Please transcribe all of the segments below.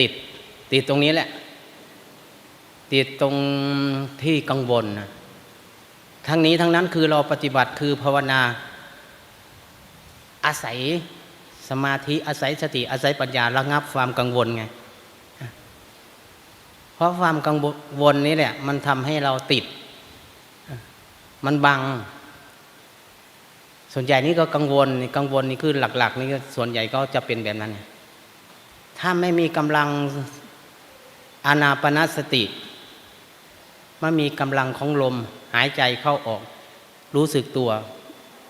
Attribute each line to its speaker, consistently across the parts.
Speaker 1: ติดติดตรงนี้แหละ ติดตรงที่กังวลนะทั้งนี้ทั้งนั้นคือเราปฏิบัติคือภาวนา อาศัยสมาธิอาศัยสติอาศัยปัญญาระงับความกังวลไง เพราะความกังวลนี้แหละมันทำให้เราติด มันบัง ส่วนใหญ่นี่ก็กังวลกังวลนี่คือหลัก ๆ นี่ส่วนใหญ่ก็จะเป็นแบบนั้นไง ถ้าไม่มีกำลังอานาปนาสติไม่มีกำลังของลมหายใจเข้าออก รู้สึกตัว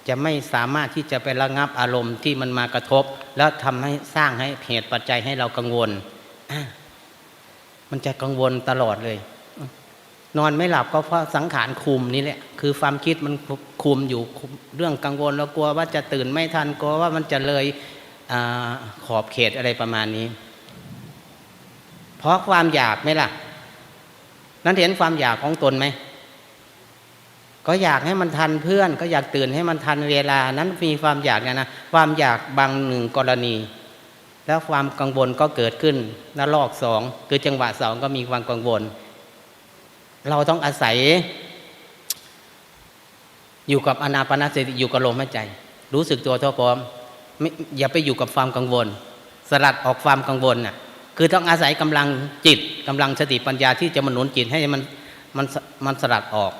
Speaker 1: จะไม่สามารถที่จะไประงับอารมณ์ที่มันมากระทบ แล้วทำให้สร้างให้เหตุปัจจัยให้เรากังวล มันจะกังวลตลอดเลย นอนไม่หลับก็เพราะสังขารคุมนี่แหละ คือความคิดมันคุมอยู่เรื่องกังวลแล้วกลัวว่าจะตื่นไม่ทันกลัวว่ามันจะเลย ขอบเขตอะไรประมาณนี้ เพราะความอยากไหมล่ะ นั้นเห็นความอยากของตนไหม ก็อยากให้มันทันเพื่อน ก็อยากตื่นให้มันทันเวลา นั้นมีความอยากนะนะ ความอยากบางหนึ่งกรณี แล้วความกังวลก็เกิดขึ้นนลอกสองคือจังหวะสองก็มีความกังวล เราต้องอาศัย อยู่กับอนาปนาสติอยู่กับลมหายใจ รู้สึกตัวเท่าพร้อม อย่าไปอยู่กับความกังวล สลัดออกความกังวลน่ะคือต้องอาศัยกำลังจิตกำลังสติปัญญาที่จะมาหนุนจิตให้มันมันมันสลัดออก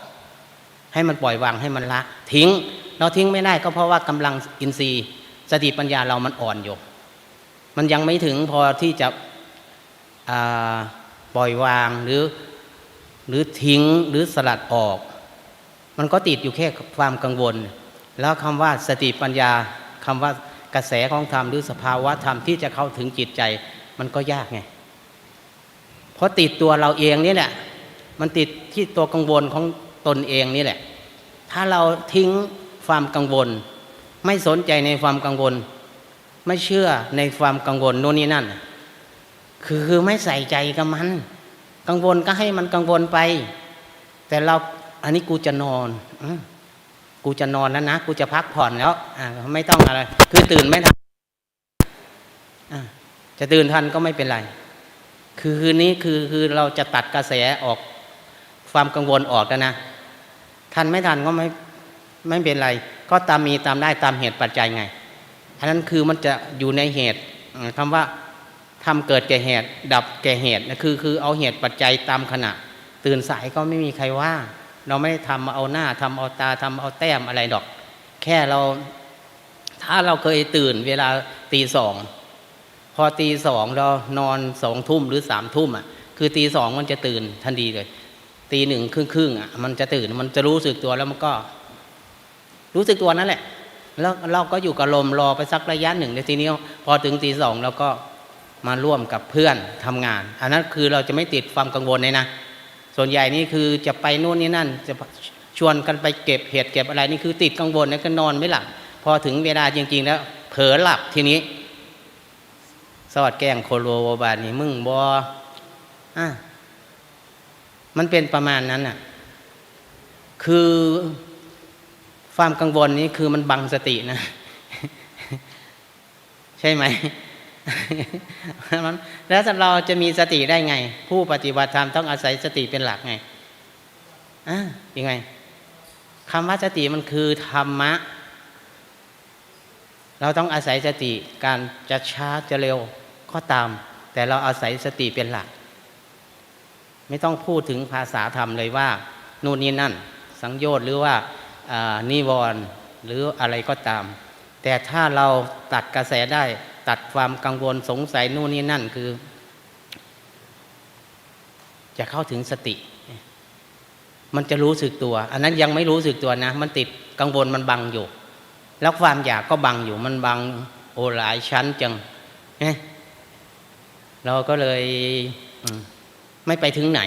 Speaker 1: ให้มันปล่อยวางให้มันละ ทิ้งเราทิ้งไม่ได้ก็เพราะว่ากำลังอินทรีย์ สติปัญญาเรามันอ่อนอยู่มันยังไม่ถึงพอที่จะปล่อยวางหรือหรือทิ้งหรือสลัดออก มันก็ติดอยู่แค่ความกังวล แล้วคำว่าสติปัญญาคำว่า กระแสของธรรมหรือสภาวะธรรมที่จะเข้าถึงจิตใจ มันก็ยากไง เพราะติดตัวเราเองนี่แหละ มันติดที่ตัวกังวลของตนเองนี่แหละ ถ้าเราทิ้งความกังวล ไม่สนใจในความกังวล ไม่เชื่อในความกังวลโน่นนี่นั่น คือคือไม่ใส่ใจกับมัน กังวลก็ให้มันกังวลไป แต่เราอันนี้กูจะนอนอ กูจะนอนแล้วนะ กูจะพักผ่อนแล้ว อ่าไม่ต้องอะไร คือตื่นไม่ทันจะตื่นทันก็ไม่เป็นไร คือคืนนี้คือคือเราจะตัดกระแสออกความกังวลออกแล้วนะ ทันไม่ทันก็ไม่ไม่เป็นไร ก็ตามมีตามได้ตามเหตุปัจจัยไงอันนั้นคือมันจะอยู่ในเหตุคำว่าทำเกิดแก่เหตุ ดับแก่เหตุนะคือคือเอาเหตุปัจจัยตามขณะ ตื่นสายก็ไม่มีใครว่า เราไม่ทำเอาหน้าทำเอาตาทำเอาแต้มอะไรดอก แค่เรา ถ้าเราเคยตื่นเวลาตีสองพอตีสองเรานอนสองทุ่มหรือสามทุ่มอะคือตีสองมันจะตื่นทันทีเลย ตีหนึ่งครึ่งครึ่งอะมันจะตื่นมันจะรู้สึกตัวแล้วมันก็ รู้สึกตัวนั่นแหละ แล้วเราก็อยู่กับลมรอไปสักระยะหนึ่งในทีนี้พอถึงตีสองเราก็มาร่วมกับเพื่อนทำงาน อันนั้นคือเราจะไม่ติดความกังวลเลยนะ ส่วนใหญ่นี่คือจะไปนู่นนี่นั่น จะชวนกันไปเก็บเห็ดเก็บอะไรนี่คือติดกังวลแล้วก็นอนไม่หลับพอถึงเวลาจริง ๆ แล้ว เผลอหลับทีนี้ สวัสดแก้งโคโลบานี่มึงบออะมันเป็นประมาณนั้นอะ คือความกังวลนี้คือมันบังสตินะ ใช่ไหม แล้วเราจะมีสติได้ไง ผู้ปฏิบัติธรรมต้องอาศัยสติเป็นหลักไงอะยังไงคำว่าสติมันคือธรรมะ เราต้องอาศัยสติการจะช้าจะเร็วก็ตาม แต่เราอาศัยสติเป็นหลัก ไม่ต้องพูดถึงภาษาธรรมเลยว่า นู่นนี่นั่น สังโยชน์หรือว่านิวรณ์หรืออะไรก็ตาม แต่ถ้าเราตัดกระแสได้ ตัดความกังวลสงสัยนู่นนี่นั่นคือ จะเข้าถึงสติ มันจะรู้สึกตัว อันนั้นยังไม่รู้สึกตัวนะ มันติดกังวลมันบังอยู่ แล้วความอยากก็บังอยู่ มันบังโอหลายชั้นจังเราก็เลยไม่ไปถึงไหน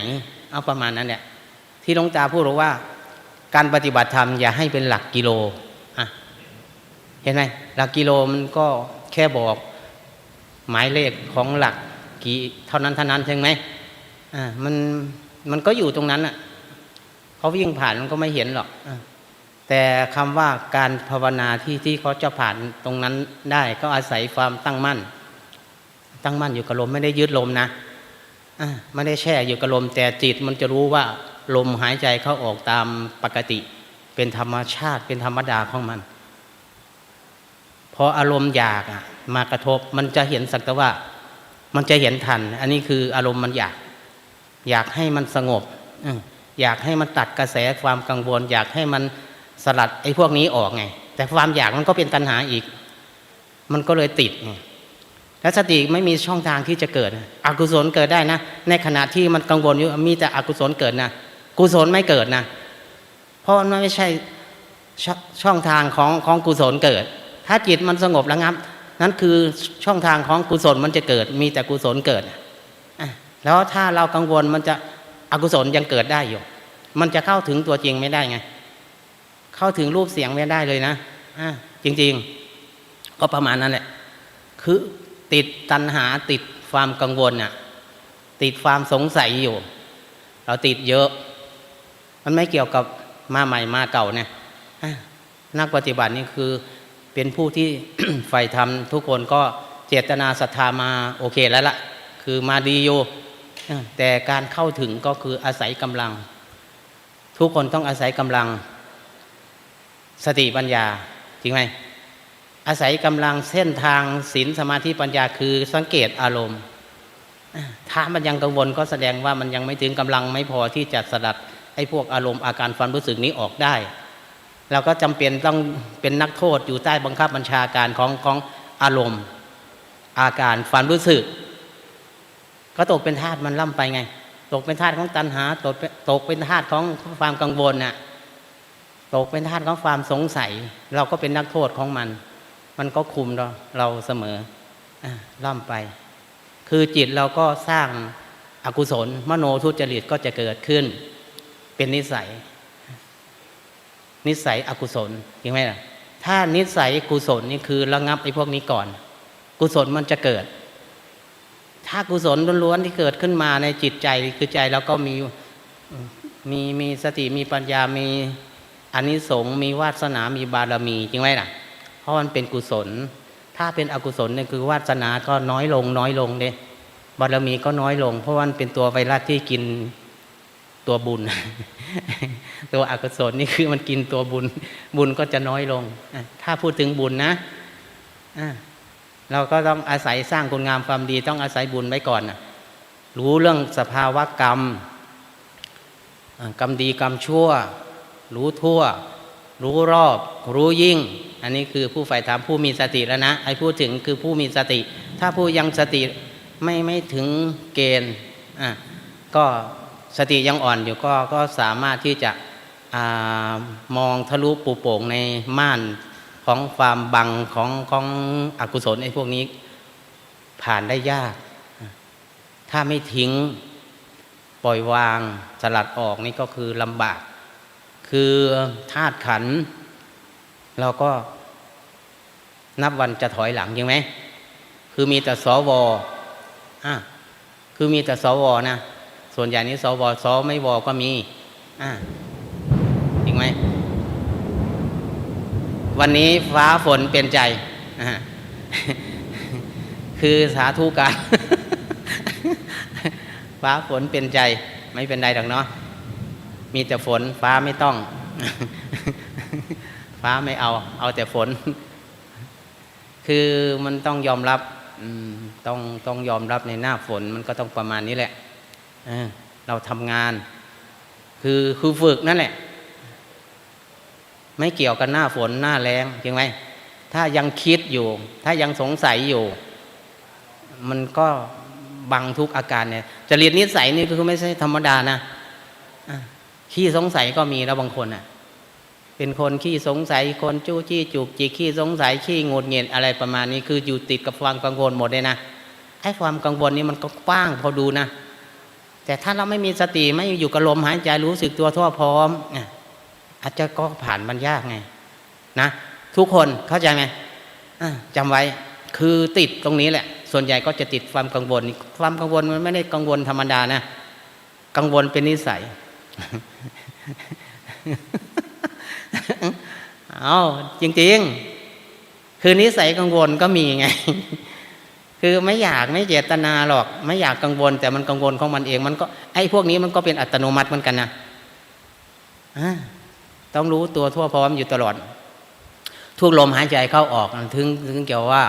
Speaker 1: เอาประมาณนั้นแหละที่หลวงตาพูดว่า การปฏิบัติธรรมอย่าให้เป็นหลักกิโลอะเห็นไหมหลักกิโลมันก็แค่บอก หมายเลขของหลักกี่เท่านั้นเท่านั้นใช่ไหมอ่ามันมันก็อยู่ตรงนั้นอะเขาวิ่งผ่านมันก็ไม่เห็นหรอกอแต่คำว่าการภาวนาที่ที่เขาจะผ่านตรงนั้นได้ ก็อาศัยความตั้งมั่น ตั้งมั่นอยู่กับลมไม่ได้ยึดลมนะอะไม่ได้แช่อยู่กับลม แต่จิตมันจะรู้ว่าลมหายใจเข้าออกตามปกติ เป็นธรรมชาติเป็นธรรมดาของมัน พออารมณ์อยากอะ มากระทบ มันจะเห็นสักแต่ว่า มันจะเห็นทัน อันนี้คืออารมณ์มันอยาก อยากให้มันสงบอยากให้มันตัดกระแสความกังวล อยากให้มันสลัดไอ้พวกนี้ออกไง แต่ความอยากมันก็เป็นตัณหาอีก มันก็เลยติดไงแล้วสติไม่มีช่องทางที่จะเกิด อกุศลเกิดได้นะ ในขณะที่มันกังวลอยู่มีแต่อกุศลเกิดนะ กุศลไม่เกิดนะ เพราะมันไม่ใช่ชช่องทางของของกุศลเกิด ถ้าจิตมันสงบระงับ นั่นคือช่องทางของกุศลมันจะเกิด มีแต่กุศลเกิดแล้วถ้าเรากังวลมันจะอกุศลยังเกิดได้อยู่ มันจะเข้าถึงตัวจริงไม่ได้ไง เข้าถึงรูปเสียงไม่ได้เลยนะอะจริง ๆ ก็ประมาณนั้นแหละ คือติดตัณหาติดความกังวลน่ะ ติดความสงสัยอยู่ เราติดเยอะ มันไม่เกี่ยวกับมาใหม่มาเก่าเนี่ยนักปฏิบัตินี่คือ เป็นผู้ที่ใฝ่ธรรมทุกคนก็เจตนาศรัทธามาโอเคแล้วละคือมาดีอยู่แต่การเข้าถึงก็คืออาศัยกำลัง ทุกคนต้องอาศัยกำลัง สติปัญญาจริงไหมอาศัยกำลังเส้นทางศีลสมาธิปัญญาคือสังเกตอารมณ์ ถ้ามันยังกังวลก็แสดงว่ามันยังไม่ถึงกำลังไม่พอที่จะสลัดไอ้พวกอารมณ์อาการความรู้สึกนี้ออกได้ เราก็จำเป็นต้องเป็นนักโทษอยู่ใต้บังคับบัญชาการของของอารมณ์ อาการความรู้สึก ก็ตกเป็นทาสมันล่ำไปไง ตกเป็นทาสของตัณหา ตกเป็นตกเป็นทาสของความกังวลน่ะตกเป็นทาสของความสงสัย เราก็เป็นนักโทษของมัน มันก็คุมเราเราเสมออะล่ำไป คือจิตเราก็สร้างอากุศล มโนทุจริตก็จะเกิดขึ้น เป็นนิสัย นิสัยอกุศลจริงไหมล่ะถ้านิสัยกุศลนี่คือระงับไอ้พวกนี้ก่อน กุศลมันจะเกิด ถ้ากุศลล้วนๆที่เกิดขึ้นมาในจิตใจคือใจเราก็มีมีมีสติมีปัญญามีอานิสงส์มีวาสนา มีบารมีจริงไหมล่ะ เพราะมันเป็นกุศล ถ้าเป็นอกุศลเนี่ยคือวาสนาก็น้อยลงน้อยลงเด้บารมีก็น้อยลง เพราะว่ามันเป็นตัวไวรัสที่กิน ตัวบุญ ตัวอกุศลนี่คือมันกินตัวบุญ บุญก็จะน้อยลง ถ้าพูดถึงบุญนะเราก็ต้องอาศัยสร้างคุณงามความดี ต้องอาศัยบุญไว้ก่อนรู้เรื่องสภาวะกรรม กรรมดีกรรมชั่ว รู้ทั่ว รู้รอบ รู้ยิ่ง อันนี้คือผู้ฝ่ายธรรมผู้มีสติแล้วนะไอ้พูดถึงคือผู้มีสติ ถ้าผู้ยังสติไม่ไม่ถึงเกณฑ์อะก็ สติยังอ่อนอยู่ก็ก็สามารถที่จะอมองทะลุปูโป่งในม่านของความบังของของอกุศลไอ้พวกนี้ผ่านได้ยาก ถ้าไม่ทิ้งปล่อยวางสลัดออกนี่ก็คือลำบาก คือธาตุขัน เราก็นับวันจะถอยหลังยังไหม คือมีแต่สวอะคือมีแต่สวนะ ส่วนใหญ่นี้สวสไม่วก็มีอ่าจริงไหมวันนี้ฟ้าฝนเป็นใจอ่าคือสาธุการฟ้าฝนเป็นใจ ไม่เป็นไรหรอกเนาะมีแต่ฝนฟ้าไม่ต้อง ฟ้าไม่เอา เอาแต่ฝน คือมันต้องยอมรับอืมต้องต้องยอมรับในหน้าฝนมันก็ต้องประมาณนี้แหละ เราทำงาน คือคือฝึกนั่นแหละ ไม่เกี่ยวกับหน้าฝนหน้าแรงจริงไหมถ้ายังคิดอยู่ ถ้ายังสงสัยอยู่ มันก็บังทุกอาการเนี่ยจริตนิสัยนี่คือไม่ใช่ธรรมดานะขี้สงสัยก็มีแล้วบางคนอะ เป็นคนขี้สงสัยคนจู้จี้จุกจิกขี้สงสัยขี้งดเงียอะไรประมาณนี้คืออยู่ติดกับความกังวลหมดเลยนะไอ้ความกังวลนี่มันก็กว้างพอดูนะ แต่ถ้าเราไม่มีสติไม่อยู่กับลมหายใจรู้สึกตัวทั่วพร้อมเนี่ยอาจจะก็ผ่านมันยากไงนะทุกคนเข้าใจไหมจำไว้คือติดตรงนี้แหละ ส่วนใหญ่ก็จะติดความกังวล ความกังวลมันไม่ได้กังวลธรรมดานะ กังวลเป็นนิสัยเอาจริงๆ คือนิสัยกังวลก็มีไง คือไม่อยากไม่เจตนาหรอก ไม่อยากกังวล แต่มันกังวลของมันเอง มันก็ไอ้พวกนี้มันก็เป็นอัตโนมัติเหมือนกันนะต้องรู้ตัวทั่วพร้อมอยู่ตลอด ทุกลมหายใจเข้าออกถึงถึงเกี่ยวว่า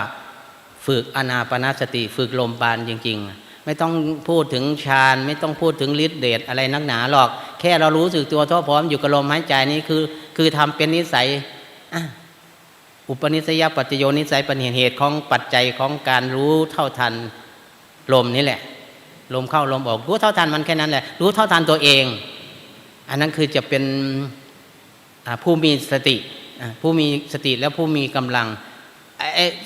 Speaker 1: ฝึกอนาปนาสติ ฝึกลมปานจริง ๆ ไม่ต้องพูดถึงฌานไม่ต้องพูดถึงฤทธิเดชอะไรนักหนาหรอก แค่เรารู้สึกตัวทั่วพร้อมอยู่กับลมหายใจนี้คือ คือทำเป็นนิสัยอะ อุปนิสัยปัจจโยนิสัยเป็นเหตุของปัจจัยของการรู้เท่าทันลมนี่แหละ ลมเข้าลมออกรู้เท่าทันมันแค่นั้นแหละ รู้เท่าทันตัวเอง อันนั้นคือจะเป็นผู้มีสติผู้มีสติและผู้มีกำลัง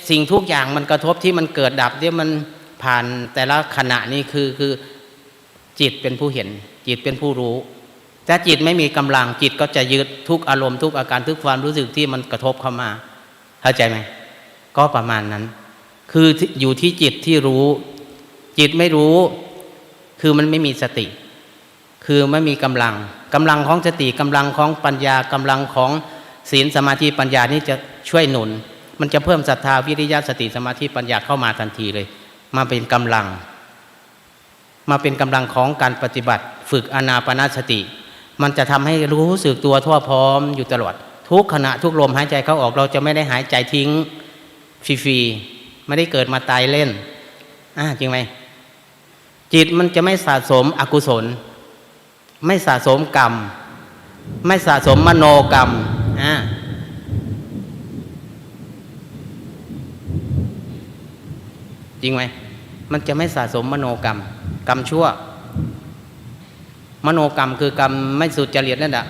Speaker 1: สิ่งทุกอย่างมันกระทบที่มันเกิดดับที่มันผ่านแต่ละขณะนี้คือคือจิตเป็นผู้เห็น จิตเป็นผู้รู้ถ้าจิตไม่มีกำลังจิตก็จะยึดทุกอารมณ์ทุกอาการทุกความรู้สึกที่มันกระทบเข้ามา เข้าใจไหมก็ประมาณนั้น คืออยู่ที่จิตที่รู้ จิตไม่รู้ คือมันไม่มีสติ คือไม่มีกำลังกำลังของสติกำลังของปัญญากำลังของศีลสมาธิปัญญานี่จะช่วยหนุน มันจะเพิ่มศรัทธาวิริยะสติสมาธิปัญญาเข้ามาทันทีเลย มาเป็นกำลัง มาเป็นกำลังของการปฏิบัติ ฝึกอนาปนาสติ มันจะทำให้รู้สึกตัวทั่วพร้อมอยู่ตลอด ทุกขณะทุกลมหายใจเข้าออกเราจะไม่ได้หายใจทิ้งฟรีๆไม่ได้เกิดมาตายเล่นอ่าจริงไหมจิตมันจะไม่สะสมอกุศล ไม่สะสมกรรม ไม่สะสมมโนกรรมอ่าจริงไหมมันจะไม่สะสมมโนกรรม กรรมชั่ว มโนกรรมคือกรรมไม่สุจริตนั่นแหละ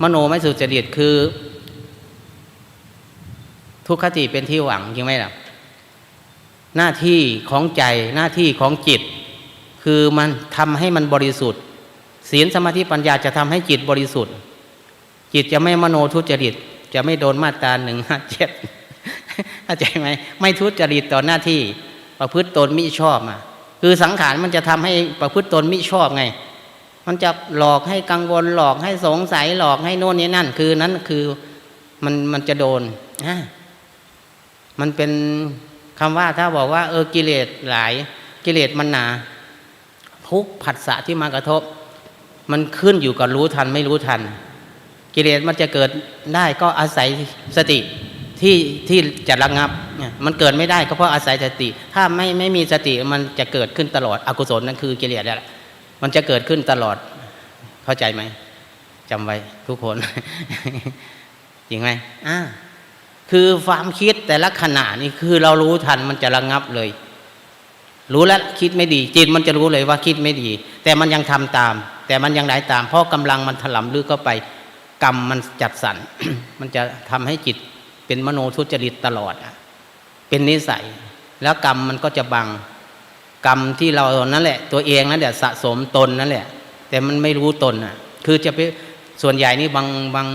Speaker 1: มโนไม่สุจริตคือ ทุกขติเป็นที่หวังจริงไหมล่ะ หน้าที่ของใจหน้าที่ของจิต คือมันทำให้มันบริสุทธิ์ศีลสมาธิปัญญาจะทำให้จิตบริสุทธิ์ จิตจะไม่มโนทุจริต จะไม่โดนมาตราหนึ่งห้าเจ็ดเข้าใจไหมไม่ทุจริตต่อหน้าที่ประพฤติตนมิชอบอะคือสังขารมันจะทำให้ประพฤติตนมิชอบไง มันจะหลอกให้กังวลหลอกให้สงสัยหลอกให้โน่นนี่นั่น คือนั้นคือมันมันจะโดนอะมันเป็นคำว่าถ้าบอกว่า เออกิเลสหลาย กิเลสมันหนา ทุกผัสสะที่มากระทบ มันขึ้นอยู่กับรู้ทันไม่รู้ทัน กิเลสมันจะเกิดได้ก็อาศัยสติที่ที่จะระงับเนี่ยมันเกิดไม่ได้ก็เพราะอาศัยสติ ถ้าไม่ไม่มีสติมันจะเกิดขึ้นตลอดอกุศลนั่นคือกิเลสแหละ มันจะเกิดขึ้นตลอด เข้าใจไหมจำไว้ทุกคน จริงไหมอ่าคือความคิดแต่ละขณะนี่คือเรารู้ทันมันจะระงับเลย รู้แล้วคิดไม่ดี จิตมันจะรู้เลยว่าคิดไม่ดี แต่มันยังทำตาม แต่มันยังไหลตาม เพราะกำลังมันถลำลึกเข้าไป กรรมมันจัดสรรมันจะทำให้จิตเป็นมโนทุจริตตลอดอะเป็นนิสัย แล้วกรรมมันก็จะบัง กรรมที่เรานั่นแหละ ตัวเองนั่นแหละสะสมตนนั่นแหละ แต่มันไม่รู้ตนอะ คือจะไปส่วนใหญ่นี่บางบาง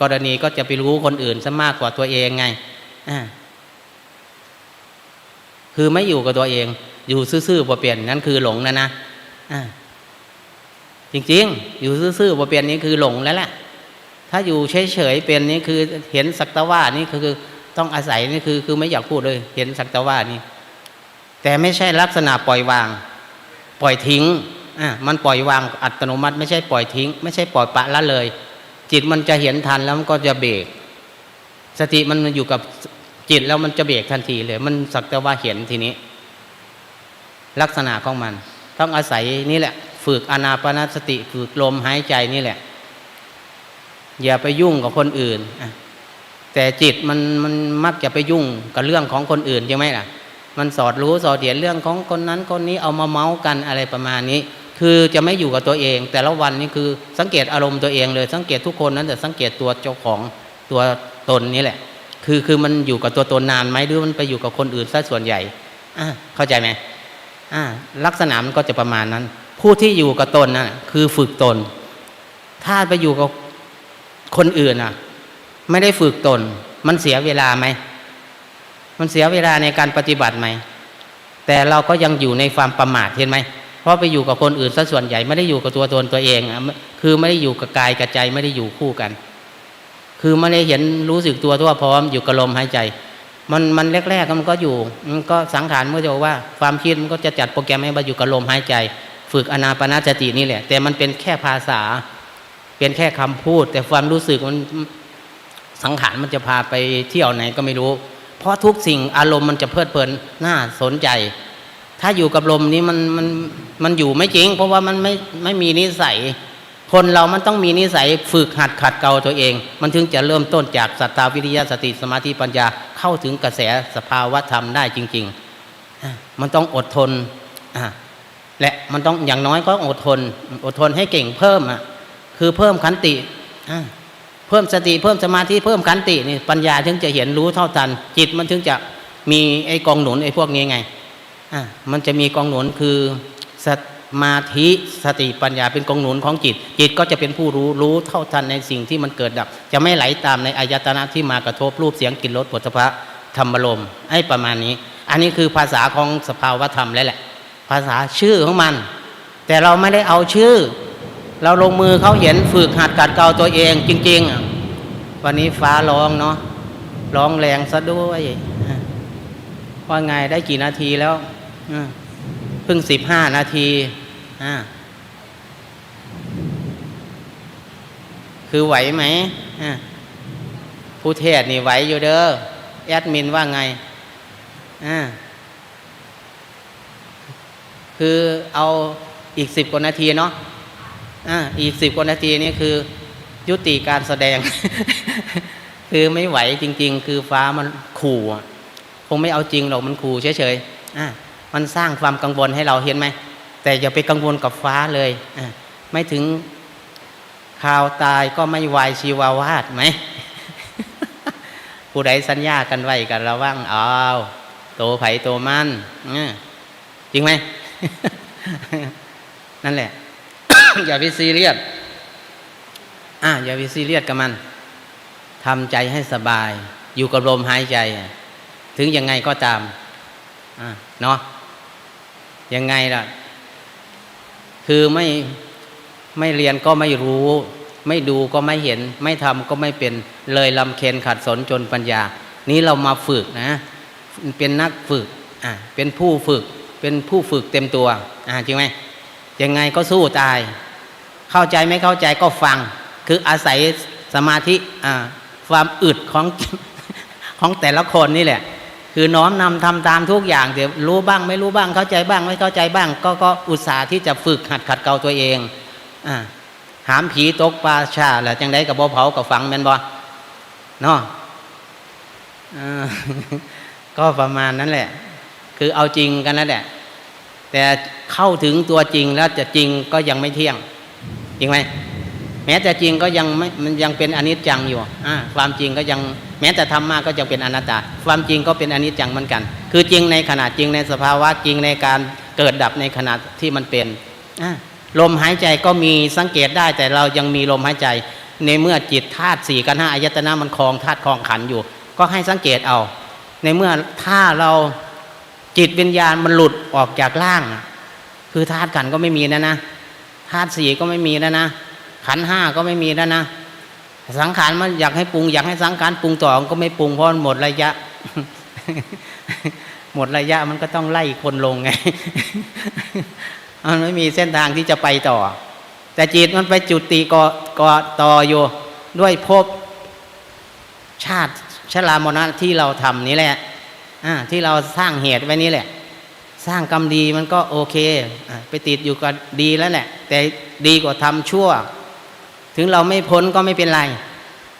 Speaker 1: กรณีก็จะไปรู้คนอื่นซะมากกว่าตัวเองไงอ่าคือไม่อยู่กับตัวเอง อยู่ซื่อๆบ่เปลี่ยนนั่นคือหลงนะนะอ่าจริงๆ อยู่ซื่อๆบ่เปลี่ยนนี่คือหลงแล้วแหละถ้าอยู่เฉยๆเป็นนี่คือเห็นสักตะว่านี่คือต้องอาศัยนี่คือคือไม่อยากพูดเลย เห็นสักตะว่านี่ แต่ไม่ใช่ลักษณะปล่อยวาง ปล่อยทิ้งอะมันปล่อยวางอัตโนมัติ ไม่ใช่ปล่อยทิ้ง ไม่ใช่ปล่อยปะละเลย จิตมันจะเห็นทันแล้วมันก็จะเบรกสติมันอยู่กับจิตแล้วมันจะเบรกทันทีเลย มันสักแต่ว่าเห็นทีนี้ ลักษณะของมัน ต้องอาศัยนี่แหละ ฝึกอนาปนาสติฝึกลมหายใจนี่แหละ อย่าไปยุ่งกับคนอื่นแต่จิตมันมันมักจะไปยุ่งกับเรื่องของคนอื่นใช่ไหมล่ะ มันสอดรู้สอดเห็นเรื่องของคนนั้นคนนี้เอามาเมาส์กันอะไรประมาณนี้ คือจะไม่อยู่กับตัวเอง แต่ละวันนี้คือสังเกตอารมณ์ตัวเองเลย สังเกตทุกคนนั้นแต่สังเกตตัวเจ้าของตัวตนนี่แหละ คือคือมันอยู่กับตัวตนนานไหมหรือมันไปอยู่กับคนอื่นซะส่วนใหญ่อะเข้าใจไหมอ่าลักษณะมันก็จะประมาณนั้น ผู้ที่อยู่กับตนน่ะคือฝึกตน ถ้าไปอยู่กับคนอื่นอะ ไม่ได้ฝึกตน มันเสียเวลาไหม มันเสียเวลาในการปฏิบัติไหม แต่เราก็ยังอยู่ในความประมาทเห็นไหม เพราะไปอยู่กับคนอื่นซะส่วนใหญ่ไม่ได้อยู่กับตัวตนตัวเอง คือไม่ได้อยู่กับกายกับใจไม่ได้อยู่คู่กัน คือไม่ได้เห็นรู้สึกตัวทั่วพร้อมอยู่กับลมหายใจ มันมันแรกๆมันก็อยู่มันก็สังขารเมันก็จะบอกว่าความคิดมันก็จะจัดโปรแกรมให้มาอยู่กับลมหายใจ ฝึกอนาปนาสตินี่แหละ แต่มันเป็นแค่ภาษา เป็นแค่คำพูด แต่ความรู้สึกมันสังขารมันจะพาไปเที่ยวไหนก็ไม่รู้ เพราะทุกสิ่งอารมณ์มันจะเพลิดเพลินน่าสนใจ ถ้าอยู่กับลมนี้มันมันมันอยู่ไม่จริง เพราะว่ามันไม่ไม่มีนิสัย คนเรามันต้องมีนิสัยฝึกหัดขัดเกลาตัวเอง มันถึงจะเริ่มต้นจากสัตตาวิริยะสติสมาธิปัญญาเข้าถึงกระแสสภาวะธรรมได้จริงๆมันต้องอดทนและมันต้องอย่างน้อยก็อดทน อดทนให้เก่งเพิ่มอะคือเพิ่มขันติอะ เพิ่มสติเพิ่มสมาธิเพิ่มขันตินี่ปัญญาถึงจะเห็นรู้เท่าทัน จิตมันถึงจะมีไอ้กองหนุนไอ้พวกนี้ไงอะมันจะมีกองหนุนคือสมาธิสติปัญญาเป็นกองหนุนของจิต จิตก็จะเป็นผู้รู้รู้เท่าทันในสิ่งที่มันเกิดดับ จะไม่ไหลตามในอายตนะที่มากระทบรูปเสียงกลิ่นรสปุถะธรรมลมไอ้ประมาณนี้ อันนี้คือภาษาของสภาวธรรมแล้วแหละ ภาษาชื่อของมัน แต่เราไม่ได้เอาชื่อ เราลงมือเขาเห็นฝึกหัดกัดเกาตัวเองจริง ๆ วันนี้ฟ้าร้องเนาะร้องแรงซะด้วยว่าไงได้กี่นาทีแล้วเพิ่งสิบห้านาทีคือไหวไหมผู้เทศนี่ไหวอยู่เด้อแอดมินว่าไงคือเอาอีกสิบกว่านาทีเนาะ อ่าอีกสิบกว่านาทีนี่คือยุติการแสดง คือไม่ไหวจริง ๆ คือฟ้ามันขู่คงไม่เอาจริงหรอกมันขู่เฉยๆอ่ามันสร้างความกังวลให้เราเห็นไหมแต่อย่าไปกังวลกับฟ้าเลยอะไม่ถึงข่าวตายก็ไม่วายชีวาวาดไหมผู้ใดสัญญากันไว้กันระวังอ้าวโตไผ่โตมันจริงไหมนั่นแหละ อย่าไปซีเรียสอะอย่าไปซีเรียสกับมันทำใจให้สบาย อยู่กับลมหายใจ ถึงยังไงก็ตามอะเนาะยังไงล่ะ คือไม่ไม่เรียนก็ไม่รู้ ไม่ดูก็ไม่เห็น ไม่ทำก็ไม่เป็นเลยลำเค็นขัดสนจนปัญญา นี้เรามาฝึกนะ เป็นนักฝึกอะเป็นผู้ฝึก เป็นผู้ฝึกเต็มตัว อะจริงไหมยังไงก็สู้ตาย เข้าใจไม่เข้าใจก็ฟัง คืออาศัยสมาธิความอึดของของแต่ละคนนี่แหละ คือน้อมนำทำตามทุกอย่างเดี๋ยวรู้บ้างไม่รู้บ้างเข้าใจบ้าง ไม่เข้าใจบ้าง ก็ก็อุตส่าห์ที่จะฝึกหัดขัดเกลาตัวเองอ่าหามผีตกปลาชาแล้วจังไดกับบ่เผากับฝังแมนบ่เนาะก็ประมาณนั้นแหละ คือเอาจริงกันนั่นแหละ แต่เข้าถึงตัวจริงแล้วจะจริงก็ยังไม่เที่ยง จริงไหมแม้แต่จริงก็ยังไม่มันยังเป็นอนิจจังอยู่อ่าความจริงก็ยังแม้แต่ทำมากก็ยังเป็นอนัตตา ความจริงก็เป็นอนิจจังเหมือนกัน คือจริงในขณะจริงในสภาวะจริงในการเกิดดับในขณะที่มันเป็นอ่าลมหายใจก็มีสังเกตได้แต่เรายังมีลมหายใจ ในเมื่อจิตธาตุสี่กันห้าอายตนะมันคลองธาตุคลองขันอยู่ ก็ให้สังเกตเอา ในเมื่อถ้าเราจิตวิญญาณมันหลุดออกจากร่าง คือธาตุขันก็ไม่มีนะนะ ธาตุสี่ก็ไม่มีแล้วนะขันห้าก็ไม่มีแล้วนะสังขารมันอยากให้ปรุง อยากให้สังขารปรุงต่อก็ไม่ปรุงเพราะมันหมดระยะ หมดระยะมันก็ต้องไล่คนลงไงมันไม่มีเส้นทางที่จะไปต่อ แต่จิตมันไปจุติก่อก่อต่ออยู่ด้วยภพชาติชรามรณะที่เราทำนี้แหละอ่าที่เราสร้างเหตุไว้นี้แหละ สร้างกรรมดีมันก็โอเค ไปติดอยู่กับดีแล้วแหละ แต่ดีกว่าทำชั่ว ถึงเราไม่พ้นก็ไม่เป็นไร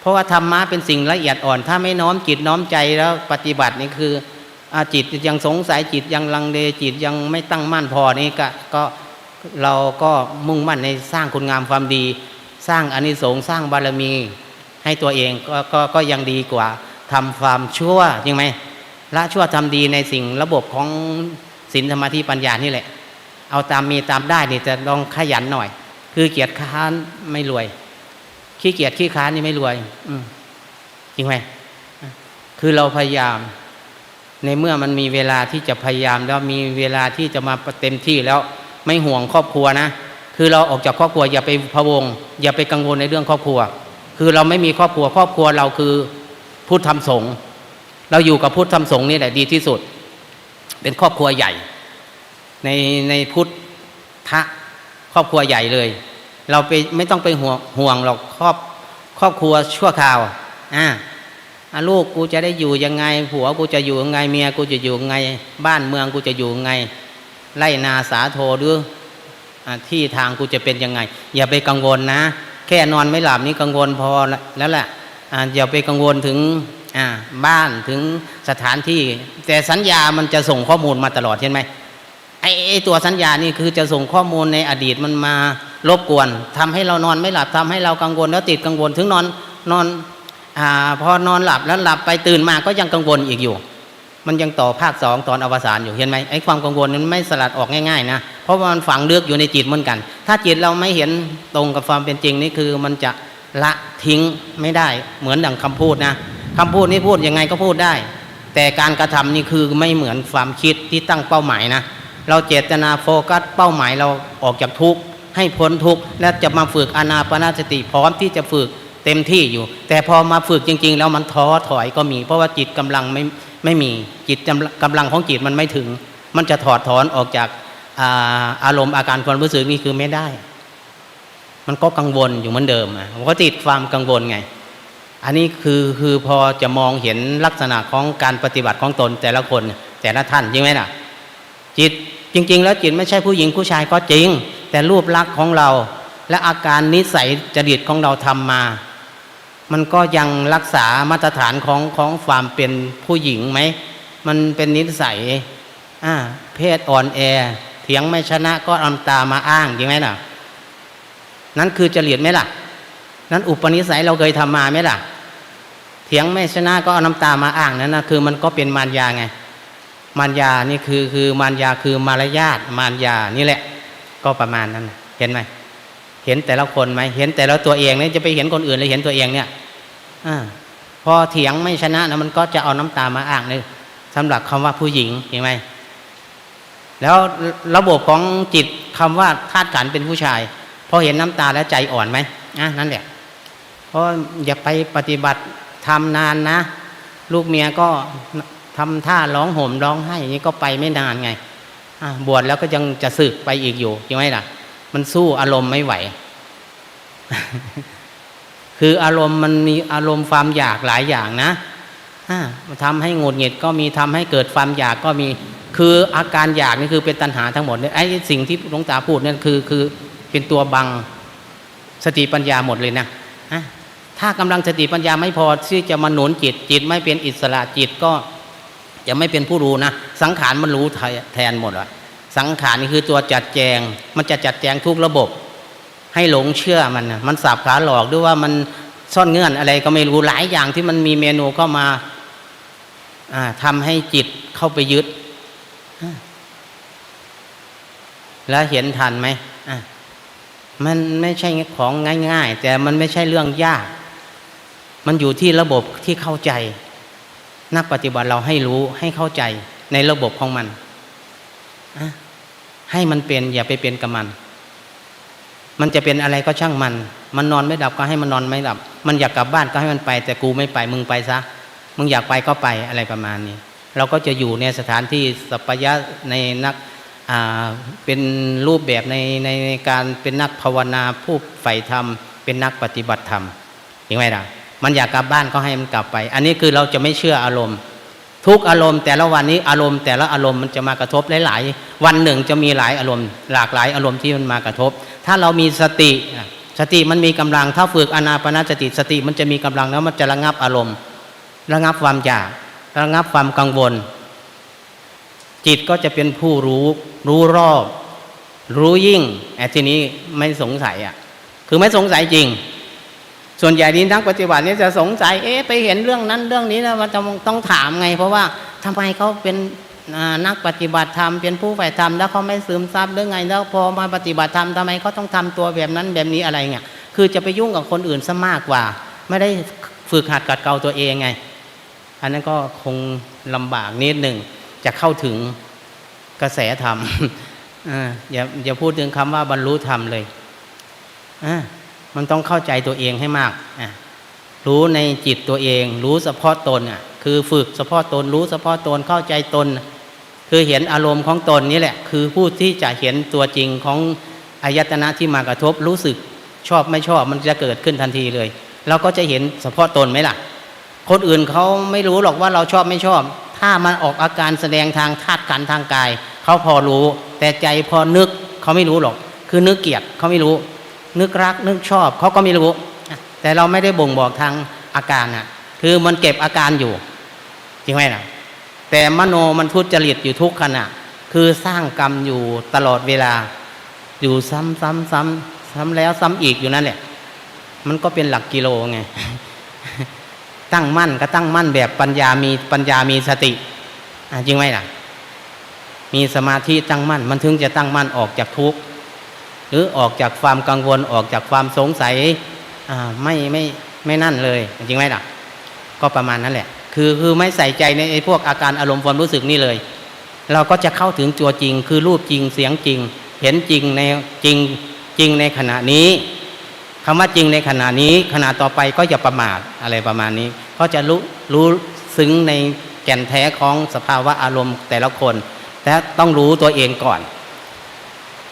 Speaker 1: เพราะว่าธรรมะเป็นสิ่งละเอียดอ่อน ถ้าไม่น้อมจิตน้อมใจแล้วปฏิบัตินี่คืออจิตยังสงสัยจิตยังลังเลจิตยังไม่ตั้งมั่นพอนี่ก็ก็เราก็มุ่งมั่นในสร้างคุณงามความดี สร้างอานิสงส์สร้างบารมี ให้ตัวเองก็ก็ก็ยังดีกว่าทำความชั่วจริงไหมละชั่วทำดีในสิ่งระบบของ ศีลสมาธิปัญญานี่แหละ เอาตามมีตามได้นี่จะลองขยันหน่อย คือเกียรติค้านไม่รวย ขี้เกียจขี้ค้านนี่ไม่รวย อืจริงไหมคือเราพยายาม ในเมื่อมันมีเวลาที่จะพยายามแล้วมีเวลาที่จะมาเต็มที่แล้วไม่ห่วงครอบครัวนะคือเราออกจากครอบครัวอย่าไปพะวง อย่าไปกังวลในเรื่องครอบครัว คือเราไม่มีครอบครัวครอบครัวเราคือผู้ทำสงฆ์เราอยู่กับพุทธธรรมสงฆ์นี่แหละดีที่สุด เป็นครอบครัวใหญ่ ในในพุทธะครอบครัวใหญ่เลย เราไปไม่ต้องไปห่วงห่วงหรอกครอบครอบครัวชั่วคราวอ่าอะลูกกูจะได้อยู่ยังไง ผัวกูจะอยู่ยังไงเมียกูจะอยู่ยังไง บ้านเมืองกูจะอยู่ยังไงไล่นาสาโทหรือที่ทางกูจะเป็นยังไง อย่าไปกังวลนะ แค่นอนไม่หลับนี่กังวลพอแล้วแหละอย่าไปกังวลถึง บ้านถึงสถานที่ แต่สัญญามันจะส่งข้อมูลมาตลอดเห็นไหมไอ้ไอตัวสัญญานี่คือจะส่งข้อมูลในอดีตมันมารบกวนทำให้เรานอนไม่หลับทำให้เรากังวลแล้วติดกังวลถึงนอนนอนอพอนอนหลับแล้วหลับไปตื่นมาก็ยังกังวลอีกอยู่ มันยังต่อภาคสองตอนอวสานอยู่เห็นไหมไอ้ความกังวลนั้นไม่สลัดออกง่ายๆนะเพราะว่ามันฝังลึกอยู่ในจิตเหมือนกัน ถ้าจิตเราไม่เห็นตรงกับความเป็นจริงนี่คือมันจะละทิ้งไม่ได้เหมือนดังคำพูดนะ คำพูดนี่พูดยังไงก็พูดได้ แต่การกระทำนี่คือไม่เหมือนความคิดที่ตั้งเป้าหมายนะ เราเจตนาโฟกัสเป้าหมายเราออกจากทุกข์ให้พ้นทุกข์และจะมาฝึกอานาปนาสติพร้อมที่จะฝึกเต็มที่อยู่ แต่พอมาฝึกจริง ๆ แล้วมันท้อถอยก็มี เพราะว่าจิตกำลังไม่ไม่มีจิตกำลังกำลังของจิตมันไม่ถึง มันจะถอดถอนออกจากอาอารมณ์อาการความรู้สึกนี่คือไม่ได้ มันก็กังวลอยู่เหมือนเดิมอะมันก็ติดความกังวลไง อันนี้คือคือพอจะมองเห็นลักษณะของการปฏิบัติของตนแต่ละคนแต่ละท่านจริงไหมล่ะจิตจริง ๆ แล้วจิตไม่ใช่ผู้หญิงผู้ชายก็จริง แต่รูปลักษณ์ของเรา และอาการนิสัยจริตของเราทำมา มันก็ยังรักษามาตรฐานของของความเป็นผู้หญิงไหมมันเป็นนิสัยอ่าเพศอ่อนแอ เถียงไม่ชนะก็เอาตามาอ้างจริงไหมล่ะ นั่นคือจริตไหมล่ะ นั้นอุปนิสัยเราเคยทำมาไหมล่ะ เถียงไม่ชนะก็เอาน้ำตามาอ้างนั่นนะคือมันก็เป็นมารยาไง มารยานี่คือคือมารยาคือมารยาทมารยานี่แหละ ก็ประมาณนั้นเห็นไหมเห็นแต่ละคนไหมเห็นแต่ละตัวเองเนี่ยจะไปเห็นคนอื่นเลยเห็นตัวเองเนี่ยอาพอเถียงไม่ชนะนะมันก็จะเอาน้ำตามาอ้างเลยสำหรับคำว่าผู้หญิงเห็นไหมแล้วระบบของจิตคำว่าธาตุขันเป็นผู้ชายพอเห็นน้ำตาแล้วใจอ่อนไหมอะนั่นแหละ เพราะอย่าไปปฏิบัติทำนานนะ ลูกเมียก็ทำท่าร้องห่มร้องไห้อย่างนี้ก็ไปไม่นานไงบวชแล้วก็ยังจะสึกไปอีกอยู่ยังไงล่ะ มันสู้อารมณ์ไม่ไหว คืออารมณ์มันมีอารมณ์ความอยากหลายอย่างนะอ่ามันทำให้งดหงิดก็มีทำให้เกิดความอยากก็มี คืออาการอยากนี่คือเป็นตัณหาทั้งหมดเนี่ยไอ้สิ่งที่หลวงตาพูดนั่นคือคือเป็นตัวบังสติปัญญาหมดเลยนะะ ถ้ากำลังสติปัญญาไม่พอที่จะมาหนุนจิตจิตไม่เป็นอิสระจิตก็จะไม่เป็นผู้รู้นะ สังขารมันรู้แทนหมดอะสังขารนี่คือตัวจัดแจง มันจะจัดแจงทุกระบบ ให้หลงเชื่อมันนะมันสับขาหลอกด้วยว่ามันซ่อนเงื่อนอะไรก็ไม่รู้หลายอย่างที่มันมีเมนูเข้ามาอ่าทำให้จิตเข้าไปยึด แล้วเห็นทันไหมมันไม่ใช่ของง่าย ๆ แต่มันไม่ใช่เรื่องยาก มันอยู่ที่ระบบที่เข้าใจ นักปฏิบัติเราให้รู้ให้เข้าใจในระบบของมัน ให้มันเป็นอย่าไปเป็นกับมัน มันจะเป็นอะไรก็ช่างมัน มันนอนไม่ดับก็ให้มันนอนไม่ดับ มันอยากกลับบ้านก็ให้มันไป แต่กูไม่ไปมึงไปซะ มึงอยากไปก็ไปอะไรประมาณนี้ เราก็จะอยู่ในสถานที่สัพยะในนักเป็นรูปแบบในในในการเป็นนักภาวนาผู้ใฝ่ธรรม เป็นนักปฏิบัติธรรมเห็นไหมล่ะ มันอยากกลับบ้านก็ให้มันกลับไป อันนี้คือเราจะไม่เชื่ออารมณ์ ทุกอารมณ์แต่ละวันนี้อารมณ์แต่ละอารมณ์มันจะมากระทบหลาย ๆ วันหนึ่งจะมีหลายอารมณ์ หลากหลายอารมณ์ที่มันมากระทบ ถ้าเรามีสติสติมันมีกำลังถ้าฝึกอนาปนาสติสติมันจะมีกำลังแล้วมันจะระงับอารมณ์ ระงับความอยากระงับความกังวล จิตก็จะเป็นผู้รู้ รู้รอบ รู้ยิ่งไอ้ทีนี้ไม่สงสัยอะคือไม่สงสัยจริง ส่วนใหญ่นี้นักปฏิบัตินี่จะสงสัยเอ๊ะไปเห็นเรื่องนั้นเรื่องนี้แล้วมันจะต้องถามไง เพราะว่าทำไมเขาเป็นนักปฏิบัติธรรมเป็นผู้ฝ่ายธรรมแล้วเขาไม่ซึมซับหรือไงแล้วพอมาปฏิบัติธรรมทำไมเขาต้องทำตัวแบบนั้นแบบนี้อะไรเงี้ยคือจะไปยุ่งกับคนอื่นซะมากกว่า ไม่ได้ฝึกหัดกัดเกลาตัวเองไง อันนั้นก็คงลำบากนิดหนึ่งจะเข้าถึงกระแสธรรมอย่าอย่าพูดถึงคำว่าบรรลุธรรมเลยอะ มันต้องเข้าใจตัวเองให้มากรู้ในจิตตัวเอง รู้เฉพาะตนอะคือฝึกเฉพาะตน รู้เฉพาะตนเข้าใจตน คือเห็นอารมณ์ของตนนี่แหละ คือผู้ที่จะเห็นตัวจริงของอายตนะที่มากระทบรู้สึกชอบไม่ชอบมันจะเกิดขึ้นทันทีเลยเราก็จะเห็นเฉพาะตนไหมล่ะ คนอื่นเขาไม่รู้หรอกว่าเราชอบไม่ชอบ ถ้ามันออกอาการแสดงทางธาตุขันทางกายเขาพอรู้ แต่ใจพอนึกเขาไม่รู้หรอก คือนึกเกลียดเขาไม่รู้ นึกรักนึกชอบเขาก็ไม่รู้ แต่เราไม่ได้บ่งบอกทางอาการน่ะคือมันเก็บอาการอยู่ จริงไหมล่ะแต่มโนมันทุจริตอยู่ทุกขณะ คือสร้างกรรมอยู่ตลอดเวลา อยู่ซ้ำซ้ำซ้ำซ้ำแล้วซ้ำอีกอยู่นั่นแหละมันก็เป็นหลักกิโลไงตั้งมั่นก็ตั้งมั่นแบบปัญญามีปัญญามีสติจริงไหมล่ะ มีสมาธิตั้งมั่น มันถึงจะตั้งมั่นออกจากทุกข์ หรือออกจากความกังวลออกจากความสงสัยไม่ไม่ไม่นั่นเลยจริงไหมล่ะ ก็ประมาณนั้นแหละ คือคือไม่ใส่ใจในไอ้พวกอาการอารมณ์ความรู้สึกนี่เลย เราก็จะเข้าถึงตัวจริง คือรูปจริงเสียงจริง เห็นจริงในจริงจริงในขณะนี้คำว่าจริงในขณะนี้ขณะต่อไปก็อย่าประมาทอะไรประมาณนี้ ก็จะรู้รู้ซึ้งในแก่นแท้ของสภาวะอารมณ์แต่ละคนแต่ต้องรู้ตัวเองก่อน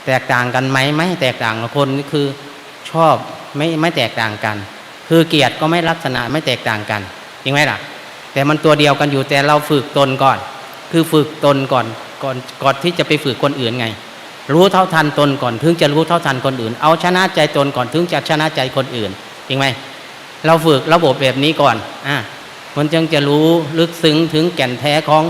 Speaker 1: แตกต่างกันไหมไม่แตกต่างคนคือชอบไม่ไม่แตกต่างกัน คือเกียรติก็ไม่ลักษณะไม่แตกต่างกันจริงไหมล่ะ แต่มันตัวเดียวกันอยู่แต่เราฝึกตนก่อน คือฝึกตนก่อนก่อนก่อนที่จะไปฝึกคนอื่นไง รู้เท่าทันตนก่อนถึงจะรู้เท่าทันคนอื่น เอาชนะใจตนก่อนถึงจะชนะใจคนอื่นจริงไหมเราฝึกระบบแบบนี้ก่อนอะมันจึงจะรู้ลึกซึ้งถึงแก่นแท้ของ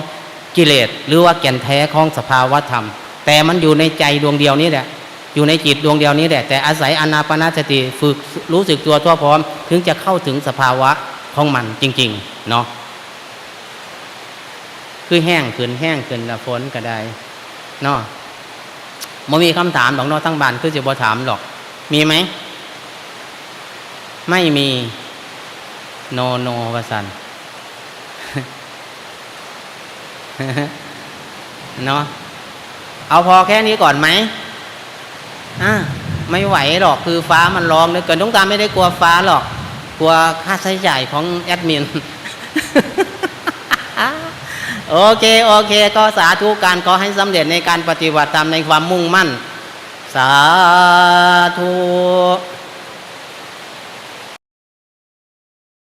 Speaker 1: กิเลสหรือว่าแก่นแท้ของสภาวธรรม แต่มันอยู่ในใจดวงเดียวนี้แหละ อยู่ในจิตดวงเดียวนี้แหละ แต่อาศัยอนาปนาสติฝึกรู้สึกตัวทั่วพร้อม ถึงจะเข้าถึงสภาวะของมันจริง ๆ เนาะคือแห้งขึ้นแห้งขึ้นละฝนก็ได้เนาะมมีคำถามหรอกเนาะทั้งบ้านคือจะบ่ถามหรอก มีไหม ไม่มีโนโนวสันเนาะ เอาพอแค่นี้ก่อนไหมอ่าไม่ไหวหรอกคือฟ้ามันร้องเลยเกินต้องตามไม่ได้กลัวฟ้าหรอก กลัวค่าใช้จ่ายของแอดมินโอเค โอเค ก็สาธุการขอให้สำเร็จในการปฏิบัติตามในความมุ่งมั่น สาธุ